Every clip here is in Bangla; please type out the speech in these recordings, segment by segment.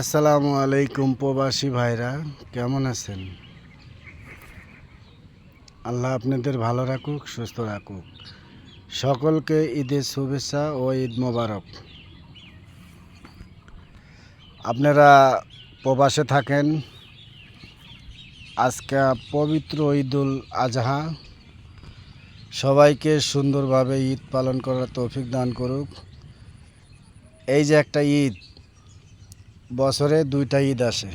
আসসালামু আলাইকুম প্রবাসী ভাইরা, কেমন আছেন? আল্লাহ আপনাদের ভালো রাখুক, সুস্থ রাখুক। সকলকে ঈদের শুভেচ্ছা ও ঈদ মোবারক। আপনারা প্রবাসে থাকেন, আজকে পবিত্র ঈদুল আজহা। সবাইকে সুন্দরভাবে ঈদ পালন করার তৌফিক দান করুক। এই যে একটা ঈদ বছরে দুইটা ঈদ আসে।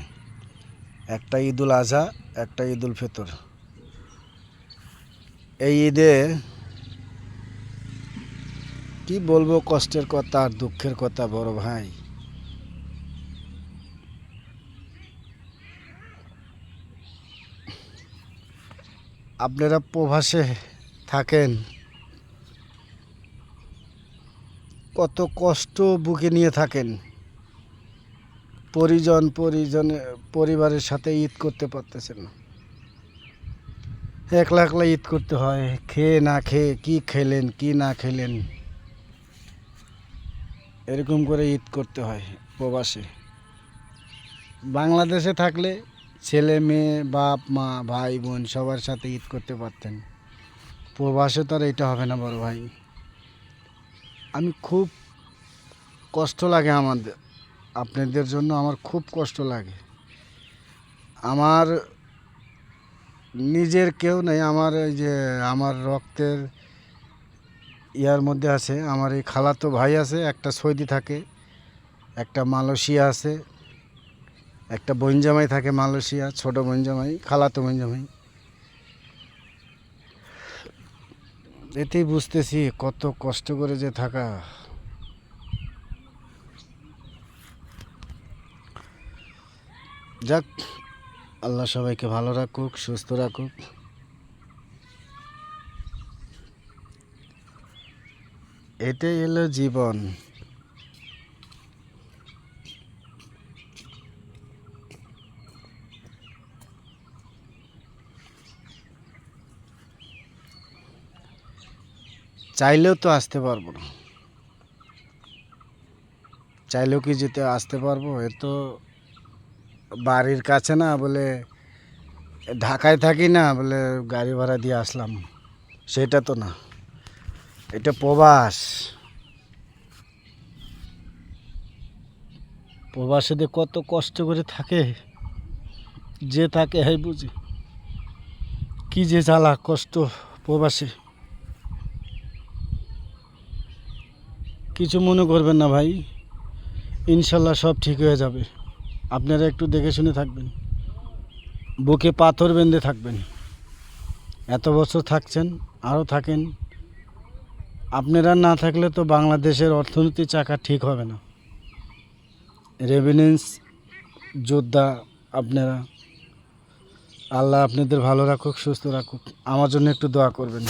একটা ঈদুল আজহা, একটা ঈদুল ফিতর। এই ঈদে কি বলব কষ্টের কথা আর দুঃখের কথা, বড় ভাই? আপনারা প্রবাসে থাকেন। কত কষ্ট বুকে নিয়ে থাকেন। পরিজন, পরিজনে, পরিবারের সাথে ঈদ করতে পারতেছেন না। একলা একলা ঈদ করতে হয়, খেয়ে না খেয়ে কি খেলেন, কি না খেলেন। এরকম করে ঈদ করতে হয় প্রবাসে। বাংলাদেশে থাকলে ছেলে, মেয়ে, বাপ, মা, ভাই, বোন সবার সাথে ঈদ করতে পারতেন। প্রবাসে তো আর এটা হবে না বড় ভাই। আমি খুব কষ্ট লাগে আমাদের আপনাদের জন্য আমার খুব কষ্ট লাগে। আমার নিজের কেউ নেই, আমার এই যে আমার রক্তের ইয়ার মধ্যে আছে, আমার এই খালাতো ভাই আছে, একটা সৌদি থাকে, একটা মালয়েশিয়া আছে, একটা বঞ্জামাই থাকে মালয়েশিয়া, ছোট বঞ্জামাই খালাতো বঞ্জামাই এতেই বুঝতেছি কত কষ্ট করে যে থাকা। যাক, আল্লাহ সবাইকে ভালো রাখুক, সুস্থ রাখুক। এটাই হলো জীবন। চাইলেও তো আসতে পারব না। চাইলেও কি যেতে আসতে পারব? এ তো বাড়ির কাছে না বলে ঢাকায় থাকি না বলে গাড়ি ভাড়া দিয়ে আসলাম। সেটা তো না। এটা প্রবাস। প্রবাসীদের কত কষ্ট করে থাকে, যে থাকে, হাই বুঝি। কি যে জ্বালা কষ্ট প্রবাসে। কিছু মনে করবেন না ভাই। ইনশাল্লাহ সব ঠিক হয়ে যাবে। আপনারা একটু দেখে শুনে থাকবেন। বুকে পাথর বেঁধে থাকবেন। এত বছর থাকছেন, আরও থাকেন। আপনারা না থাকলে তো বাংলাদেশের অর্থনীতি চাকা ঠিক হবে না। রেভিনেন্স যোদ্ধা আপনারা। আল্লাহ আপনাদের ভালো রাখুক, সুস্থ রাখুক। আমার জন্য একটু দোয়া করবেন।